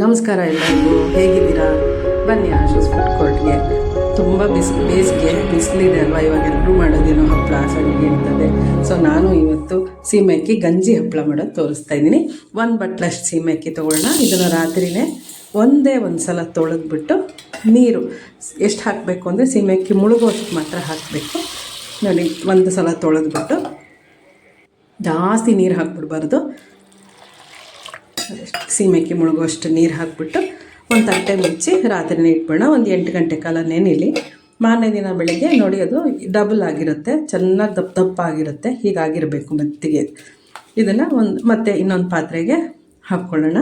ನಮಸ್ಕಾರ ಎಲ್ಲರಿಗೂ. ಹೇಗಿದ್ದೀರಾ? ಬನ್ನಿ ಆಶೀಸ್ ಫುಡ್ ಕೋರ್ಟ್ಗೆ ತುಂಬ ಬಿಸಿ, ಬೇಸಿಗೆ, ಬಿಸಿಲಿದೆ ಅಲ್ವಾ? ಇವಾಗ ಎಲ್ಲರೂ ಮಾಡೋದೇನೋ ಹಪ್ಪಳ ಸಂಡಿಗೆ ಇರ್ತದೆ. ಸೊ ನಾನು ಇವತ್ತು ಸೀಮೆ ಅಕ್ಕಿ ಗಂಜಿ ಹಪ್ಪಳ ಮಾಡೋದು ತೋರಿಸ್ತಾ ಇದ್ದೀನಿ. ಒಂದು ಬಟ್ಲಷ್ಟು ಸೀಮೆ ಅಕ್ಕಿ ತೊಗೊಳ್ಳೋಣ. ಇದನ್ನು ರಾತ್ರಿನೇ ಒಂದೇ ಒಂದು ಸಲ ತೊಳೆದ್ಬಿಟ್ಟು ನೀರು ಎಷ್ಟು ಹಾಕಬೇಕು ಅಂದರೆ ಸೀಮೆ ಅಕ್ಕಿ ಮುಳುಗೋಷ್ಟು ಮಾತ್ರ ಹಾಕಬೇಕು. ನೋಡಿ ಒಂದು ಸಲ ತೊಳೆದ್ಬಿಟ್ಟು ಜಾಸ್ತಿ ನೀರು ಹಾಕ್ಬಿಡ್ಬಾರ್ದು. ಸೀಮೆಕ್ಕಿ ಮುಳುಗುವಷ್ಟು ನೀರು ಹಾಕ್ಬಿಟ್ಟು ಒಂದು ತಟ್ಟೆ ಮುಚ್ಚಿ ರಾತ್ರಿನೇ ಇಟ್ಬಿಡೋಣ. ಒಂದು ಎಂಟು ಗಂಟೆ ಕಾಲ ನೆನೆಲಿ. ಮಾರನೇ ದಿನ ಬೆಳಗ್ಗೆ ನೋಡಿ ಅದು ಡಬಲ್ ಆಗಿರುತ್ತೆ. ಚೆನ್ನಾಗಿ ದಪ್ಪ ದಪ್ಪ ಆಗಿರುತ್ತೆ. ಹೀಗಾಗಿರಬೇಕು ಮತ್ತಿಗೆ. ಇದನ್ನು ಒಂದು ಮತ್ತೆ ಇನ್ನೊಂದು ಪಾತ್ರೆಗೆ ಹಾಕ್ಕೊಳ್ಳೋಣ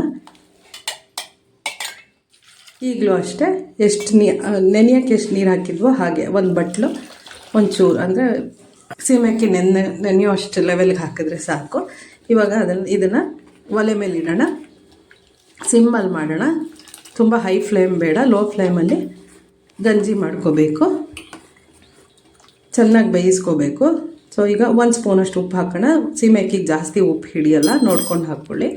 ಈಗಲೂ ಅಷ್ಟೇ ಎಷ್ಟು ನೀ, ನೆನೆಯೋಕ್ಕೆ ಎಷ್ಟು ನೀರು ಹಾಕಿದ್ವೋ ಹಾಗೆ ಒಂದು ಬಟ್ಲು, ಒಂಚೂರು ಅಂದರೆ ಸೀಮೆಕ್ಕಿ ನೆನೆ ನೆನೆಯೋ ಅಷ್ಟು ಲೆವೆಲ್ಗೆ ಹಾಕಿದ್ರೆ ಸಾಕು. ಇವಾಗ ಅದನ್ನು ಇದನ್ನು ಒಲೆ ಮೇಲೆ ಇಡೋಣ. ಸಿಮ್ಮಲ್ಲಿ ಮಾಡೋಣ. ತುಂಬ ಹೈ ಫ್ಲೇಮ್ ಬೇಡ, ಲೋ ಫ್ಲೇಮಲ್ಲಿ ಗಂಜಿ ಮಾಡ್ಕೋಬೇಕು. ಚೆನ್ನಾಗಿ ಬೇಯಿಸ್ಕೋಬೇಕು. ಸೊ ಈಗ ಒಂದು ಸ್ಪೂನಷ್ಟು ಉಪ್ಪು ಹಾಕೋಣ. ಸೀಮೆ ಅಕ್ಕಿಗೆ ಜಾಸ್ತಿ ಉಪ್ಪು ಹಿಡಿಯಲ್ಲ, ನೋಡ್ಕೊಂಡು ಹಾಕ್ಕೊಳ್ಳಿ.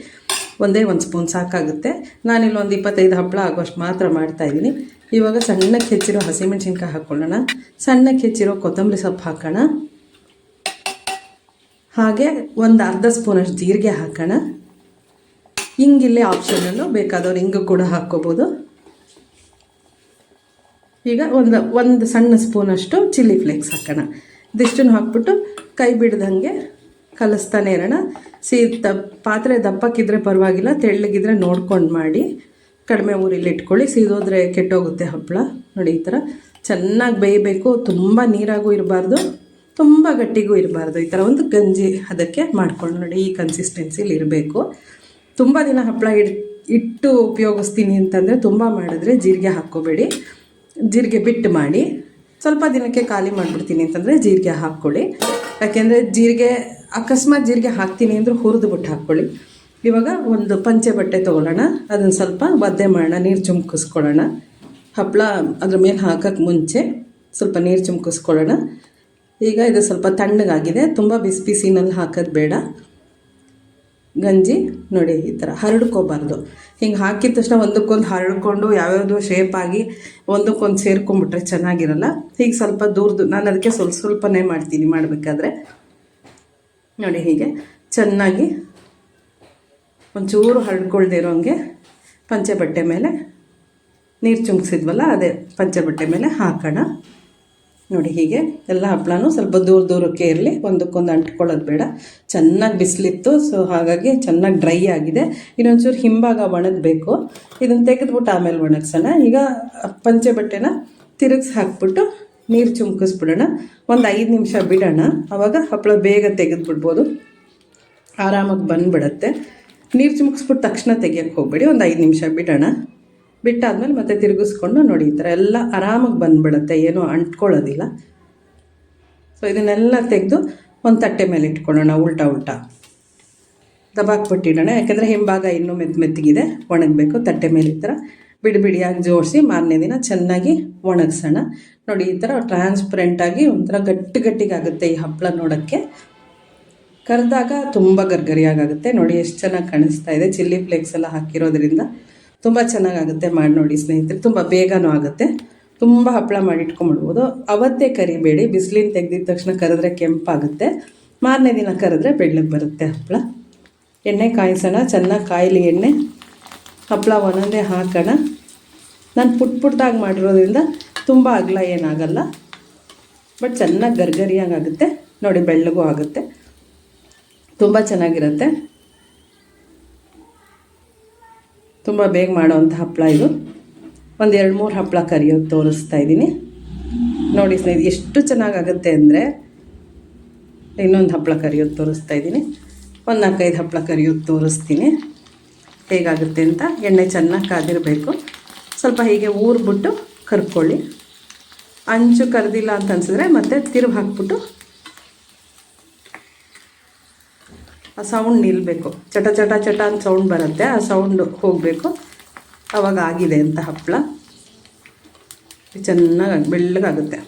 ಒಂದೇ ಒಂದು ಸ್ಪೂನ್ ಸಾಕಾಗುತ್ತೆ. ನಾನಿಲ್ಲಿ ಒಂದು ಇಪ್ಪತ್ತೈದು ಹಪ್ಪಳ ಆಗುವಷ್ಟು ಮಾತ್ರ ಮಾಡ್ತಾಯಿದ್ದೀನಿ ಇವಾಗ ಸಣ್ಣಕ್ಕೆ ಹೆಚ್ಚಿರೋ ಹಸಿಮೆಣ್ಸಿನ್ಕಾಯಿ ಹಾಕ್ಕೊಳ್ಳೋಣ ಸಣ್ಣಕ್ಕೆ ಹೆಚ್ಚಿರೋ ಕೊತ್ತಂಬರಿ ಸೊಪ್ಪು ಹಾಕೋಣ. ಹಾಗೆ ಒಂದು ಅರ್ಧ ಸ್ಪೂನಷ್ಟು ಜೀರಿಗೆ ಹಾಕೋಣ. ಹಿಂಗಿಲ್ಲೇ ಆಪ್ಷನಲ್ಲು ಬೇಕಾದವ್ರು ಹಿಂಗು ಕೂಡ ಹಾಕ್ಕೋಬೋದು. ಈಗ ಒಂದು ಒಂದು ಸಣ್ಣ ಸ್ಪೂನಷ್ಟು ಚಿಲ್ಲಿ ಫ್ಲೇಕ್ಸ್ ಹಾಕೋಣ. ಇದಿಷ್ಟನ್ನು ಹಾಕ್ಬಿಟ್ಟು ಕೈ ಬಿಡ್ದಂಗೆ ಕಲಿಸ್ತಾನೆ ಇರೋಣ. ಸಿ ದಪ್ ಪಾತ್ರೆ ದಪ್ಪಕ್ಕಿದ್ರೆ ಪರವಾಗಿಲ್ಲ, ತೆಳ್ಳಗಿದ್ರೆ ನೋಡ್ಕೊಂಡು ಮಾಡಿ. ಕಡಿಮೆ ಊರಿಲಿ ಇಟ್ಕೊಳ್ಳಿ, ಸೀದೋದ್ರೆ ಕೆಟ್ಟೋಗುತ್ತೆ ಹಪ್ಪಳ. ನೋಡಿ, ಈ ಥರ ಚೆನ್ನಾಗಿ ಬೇಯಬೇಕು, ತುಂಬ ನೀರಾಗೂ ಇರಬಾರ್ದು, ತುಂಬ ಗಟ್ಟಿಗೂ ಇರಬಾರ್ದು. ಈ ಥರ ಒಂದು ಗಂಜಿ ಅದಕ್ಕೆ ಮಾಡ್ಕೊಂಡು ನೋಡಿ, ಈ ಕನ್ಸಿಸ್ಟೆನ್ಸಿಲಿ ಇರಬೇಕು. ತುಂಬ ದಿನ ಹಪ್ಪಳ ಇಡ್, ಇಟ್ಟು ಉಪಯೋಗಿಸ್ತೀನಿ ಅಂತಂದರೆ ತುಂಬ ಮಾಡಿದ್ರೆ ಜೀರಿಗೆ ಹಾಕ್ಕೋಬೇಡಿ. ಜೀರಿಗೆ ಬಿಟ್ಟು ಮಾಡಿ. ಸ್ವಲ್ಪ ದಿನಕ್ಕೆ ಖಾಲಿ ಮಾಡಿಬಿಡ್ತೀನಿ ಅಂತಂದರೆ ಜೀರಿಗೆ ಹಾಕ್ಕೊಳ್ಳಿ. ಯಾಕೆಂದರೆ ಜೀರಿಗೆ, ಅಕಸ್ಮಾತ್ ಜೀರಿಗೆ ಹಾಕ್ತೀನಿ ಅಂದರೆ ಹುರಿದು ಬಿಟ್ಟು ಹಾಕ್ಕೊಳ್ಳಿ. ಇವಾಗ ಒಂದು ಪಂಚೆ ಬಟ್ಟೆ ತೊಗೊಳ್ಳೋಣ. ಅದನ್ನು ಸ್ವಲ್ಪ ಒದ್ದೆ ಮಾಡೋಣ, ನೀರು ಚುಮ್ಕಿಸ್ಕೊಳ್ಳೋಣ. ಹಪ್ಪಳ ಅದ್ರ ಮೇಲೆ ಹಾಕೋಕ್ಕೆ ಮುಂಚೆ ಸ್ವಲ್ಪ ನೀರು ಚುಮ್ಕಿಸ್ಕೊಳ್ಳೋಣ. ಈಗ ಇದು ಸ್ವಲ್ಪ ತಣ್ಣಗಾಗಿದೆ. ತುಂಬ ಬಿಸಿ ಬಿಸಿನಲ್ಲಿ ಹಾಕೋದು ಬೇಡ. ಗಂಜಿ ನೋಡಿ ಈ ಥರ ಹರಡ್ಕೋಬಾರ್ದು. ಹಿಂಗೆ ಹಾಕಿದ ತಕ್ಷಣ ಒಂದಕ್ಕೊಂದು ಹರಡ್ಕೊಂಡು ಯಾವ್ಯಾವುದೋ ಶೇಪ್ ಆಗಿ ಒಂದಕ್ಕೊಂದು ಸೇರ್ಕೊಂಡ್ಬಿಟ್ರೆ ಚೆನ್ನಾಗಿರಲ್ಲ. ಹೀಗೆ ಸ್ವಲ್ಪ ದೂರದ್ದು ನಾನು ಅದಕ್ಕೆ ಸ್ವಲ್ಪ ಸ್ವಲ್ಪನೇ ಮಾಡ್ತೀನಿ ಮಾಡಬೇಕಾದ್ರೆ. ನೋಡಿ ಹೀಗೆ ಚೆನ್ನಾಗಿ ಒಂಚೂರು ಹರಡ್ಕೊಳ್ದೇ ಇರೋಂಗೆ ಪಂಚೆ ಬಟ್ಟೆ ಮೇಲೆ ನೀರು ಚುಮ್ಕಿಸಿದ್ವಲ್ಲ ಅದೇ ಪಂಚೆ ಬಟ್ಟೆ ಮೇಲೆ ಹಾಕೋಣ. ನೋಡಿ ಹೀಗೆ ಎಲ್ಲ ಹಪ್ಪಳನೂ ಸ್ವಲ್ಪ ದೂರ ದೂರಕ್ಕೆ ಇರಲಿ. ಒಂದಕ್ಕೊಂದು ಅಂಟ್ಕೊಳ್ಳೋದು ಬೇಡ. ಚೆನ್ನಾಗಿ ಬಿಸಿಲಿತ್ತು ಸೊ ಹಾಗಾಗಿ ಚೆನ್ನಾಗಿ ಡ್ರೈ ಆಗಿದೆ. ಇನ್ನೊಂಚೂರು ಹಿಂಭಾಗ ಒಣಗಬೇಕು ಇದನ್ನು ತೆಗೆದ್ಬಿಟ್ಟು ಆಮೇಲೆ ಒಣಗಿಸೋಣ. ಈಗ ಪಂಚೆ ಬಟ್ಟೆನ ತಿರುಗಿಸಿ ಹಾಕ್ಬಿಟ್ಟು ನೀರು ಚುಮ್ಕಿಸ್ಬಿಡೋಣ. ಒಂದು ಐದು ನಿಮಿಷ ಬಿಡೋಣ. ಆವಾಗ ಹಪ್ಪಳ ಬೇಗ ತೆಗೆದುಬಿಡ್ಬೋದು. ಆರಾಮಾಗಿ ಬಂದುಬಿಡತ್ತೆ. ನೀರು ಚುಮ್ಕಿಸ್ಬಿಟ್ಟು ತಕ್ಷಣ ತೆಗಿಯೋಕ್ಕೆ ಹೋಗಬೇಡಿ. ಒಂದು ಐದು ನಿಮಿಷ ಬಿಡೋಣ. ಬಿಟ್ಟಾದ್ಮೇಲೆ ಮತ್ತೆ ತಿರುಗಿಸ್ಕೊಂಡು ನೋಡಿ, ಈ ಥರ ಎಲ್ಲ ಆರಾಮಾಗಿ ಬಂದ್ಬಿಡುತ್ತೆ, ಏನೂ ಅಂಟ್ಕೊಳ್ಳೋದಿಲ್ಲ. ಸೊ ಇದನ್ನೆಲ್ಲ ತೆಗೆದು ಒಂದು ತಟ್ಟೆ ಮೇಲೆ ಇಟ್ಕೊಳ್ಳೋಣ, ಉಲ್ಟಾ ಉಲ್ಟಾ. ದಬಾಕ್ಬಿಟ್ಟಿಡೋಣ ಯಾಕೆಂದರೆ ಹಿಂಭಾಗ ಇನ್ನೂ ಮೆತ್ತ ಮೆತ್ತಗಿದೆ, ಒಣಗಬೇಕು, ತಟ್ಟೆ ಮೇಲೆ ಈ ಥರ ಬಿಡಿ ಬಿಡಿಯಾಗಿ ಜೋಡಿಸಿ ಮಾರನೇ ದಿನ ಚೆನ್ನಾಗಿ ಒಣಗಿಸೋಣ. ನೋಡಿ, ಈ ಥರ ಟ್ರಾನ್ಸ್ಪರೆಂಟಾಗಿ ಒಂಥರ ಗಟ್ಟಿ ಗಟ್ಟಿಗಾಗುತ್ತೆ ಈ ಹಪ್ಪಳ ನೋಡೋಕ್ಕೆ. ಕರೆದಾಗ ತುಂಬ ಗರ್ಗರಿಯಾಗುತ್ತೆ ನೋಡಿ, ಎಷ್ಟು ಚೆನ್ನಾಗಿ ಕಾಣಿಸ್ತಾ ಇದೆ. ಚಿಲ್ಲಿ ಫ್ಲೇಕ್ಸ್ ಎಲ್ಲ ಹಾಕಿರೋದ್ರಿಂದ ತುಂಬ ಚೆನ್ನಾಗಾಗುತ್ತೆ ಮಾಡಿ ನೋಡಿ ಸ್ನೇಹಿತರೆ, ತುಂಬ ಬೇಗನೂ ಆಗುತ್ತೆ. ತುಂಬ ಹಪ್ಪಳ ಮಾಡಿ ಇಟ್ಕೊಂಬಿಡ್ಬೋದು ಅವತ್ತೇ ಕರಿಬೇಡಿ ಬಿಸಿಲಿನ ತೆಗೆದಿದ ತಕ್ಷಣ ಕರೆದ್ರೆ ಕೆಂಪಾಗುತ್ತೆ. ಮಾರನೇ ದಿನ ಕರೆದ್ರೆ ಬೆಳ್ಳಗೆ ಬರುತ್ತೆ ಹಪ್ಪಳ. ಎಣ್ಣೆ ಕಾಯಿಸೋಣ, ಚೆನ್ನಾಗಿ ಕಾಯಿಲಿ ಎಣ್ಣೆ. ಹಪ್ಪಳ ಒಂದೊಂದೇ ಹಾಕೋಣ. ನಾನು ಪುಟ್ ಪುಟ್ಟಾಗಿ ಮಾಡಿರೋದ್ರಿಂದ ತುಂಬ ಅಗಲ ಏನಾಗಲ್ಲ. ಬಟ್ ಚೆನ್ನಾಗಿ ಗರ್ಗರಿಯಾಗಿ ಆಗುತ್ತೆ. ನೋಡಿ ಬೆಳ್ಳಗೂ ಆಗುತ್ತೆ. ತುಂಬ ಚೆನ್ನಾಗಿರುತ್ತೆ. ತುಂಬ ಬೇಗ ಮಾಡೋವಂಥ ಹಪ್ಪಳ ಇದು. ಒಂದು ಎರಡು ಮೂರು ಹಪ್ಪಳ ಕರಿಯೋದು ತೋರಿಸ್ತಾ ಇದ್ದೀನಿ. ನೋಡಿ ಸ್ನೇಹಿತರೆ, ಎಷ್ಟು ಚೆನ್ನಾಗಾಗುತ್ತೆ ಅಂದರೆ ಇನ್ನೊಂದು ಹಪ್ಪಳ ಕರಿಯೋದು ತೋರಿಸ್ತಾ ಇದ್ದೀನಿ. ಒಂದು ನಾಲ್ಕೈದು ಹಪ್ಪಳ ಕರಿಯೋದು ತೋರಿಸ್ತೀನಿ. ಹೇಗಾಗುತ್ತೆ ಅಂತ ಎಣ್ಣೆ ಚೆನ್ನಾಗಿ ಕಾದಿರಬೇಕು. ಸ್ವಲ್ಪ ಹೀಗೆ ಊರ್ಬಿಟ್ಟು ಕರ್ಕೊಳ್ಳಿ. ಅಂಚು ಕರೆದಿಲ್ಲ ಅಂತ ಅನ್ಸಿದ್ರೆ ಮತ್ತೆ ತಿರುಗಿ ಹಾಕ್ಬಿಟ್ಟು ಆ ಸೌಂಡ್ ನಿಲ್ಲಬೇಕು ಚಟ ಚಟ ಚಟ ಅಂತ ಸೌಂಡ್ ಬರುತ್ತೆ. ಆ ಸೌಂಡು ಹೋಗಬೇಕು. ಆವಾಗ ಆಗಿದೆ ಅಂತ ಹಪ್ಪಳ. ಚೆನ್ನಾಗಿ ಬೆಳ್ಳಗಾಗುತ್ತೆ.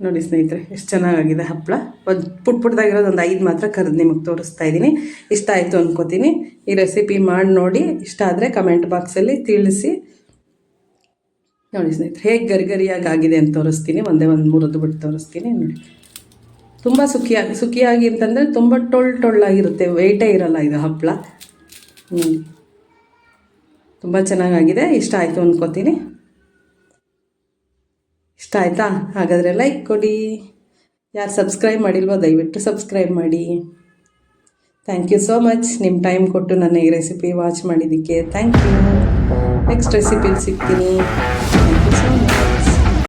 ನೋಡಿ ಸ್ನೇಹಿತರೆ, ಎಷ್ಟು ಚೆನ್ನಾಗಾಗಿದೆ ಹಪ್ಪಳ. ಒಂದು ಪುಟ್ ಪುಟ್ಟದಾಗಿರೋದು ಒಂದು ಐದು ಮಾತ್ರ ಕರೆದು ನಿಮಗೆ ತೋರಿಸ್ತಾ ಇದ್ದೀನಿ ಇಷ್ಟ ಆಯಿತು ಅನ್ಕೋತೀನಿ. ಈ ರೆಸಿಪಿ ಮಾಡಿ ನೋಡಿ. ಇಷ್ಟ ಆದರೆ ಕಮೆಂಟ್ ಬಾಕ್ಸಲ್ಲಿ ತಿಳಿಸಿ. ನೋಡಿ ಸ್ನೇಹಿತರೆ, ಹೇಗೆ ಗರಿಗರಿಯಾಗಿ ಆಗಿದೆ ಅಂತ ತೋರಿಸ್ತೀನಿ. ಒಂದೇ ಒಂದು ಮುರಿದು ಬಿಟ್ಟು ತೋರಿಸ್ತೀನಿ. ನೋಡಿ. ತುಂಬ ಸುಖಿಯಾಗಿ ಸುಖಿಯಾಗಿ ಅಂತಂದರೆ ತುಂಬ ಟೊಳ್ ಟೊಳ್ಳಾಗಿರುತ್ತೆ ವೆಯ್ಟೇ ಇರಲ್ಲ ಇದು ಹಪ್ಪಳ. ಹ್ಞೂ ತುಂಬ ಚೆನ್ನಾಗಾಗಿದೆ, ಇಷ್ಟ ಆಯಿತು ಅಂದ್ಕೋತೀನಿ ಇಷ್ಟ ಆಯಿತಾ? ಹಾಗಾದರೆ ಲೈಕ್ ಕೊಡಿ. ಯಾರು ಸಬ್ಸ್ಕ್ರೈಬ್ ಮಾಡಿಲ್ವೋ ದಯವಿಟ್ಟು ಸಬ್ಸ್ಕ್ರೈಬ್ ಮಾಡಿ. ಥ್ಯಾಂಕ್ ಯು ಸೋ ಮಚ್ ನಿಮ್ಮ ಟೈಮ್ ಕೊಟ್ಟು ನನ್ನ ಈ ರೆಸಿಪಿ ವಾಚ್ ಮಾಡಿದ್ದಕ್ಕೆ ಥ್ಯಾಂಕ್ ಯು ನೆಕ್ಸ್ಟ್ ರೆಸಿಪಿಲಿ ಸಿಗ್ತೀನಿ.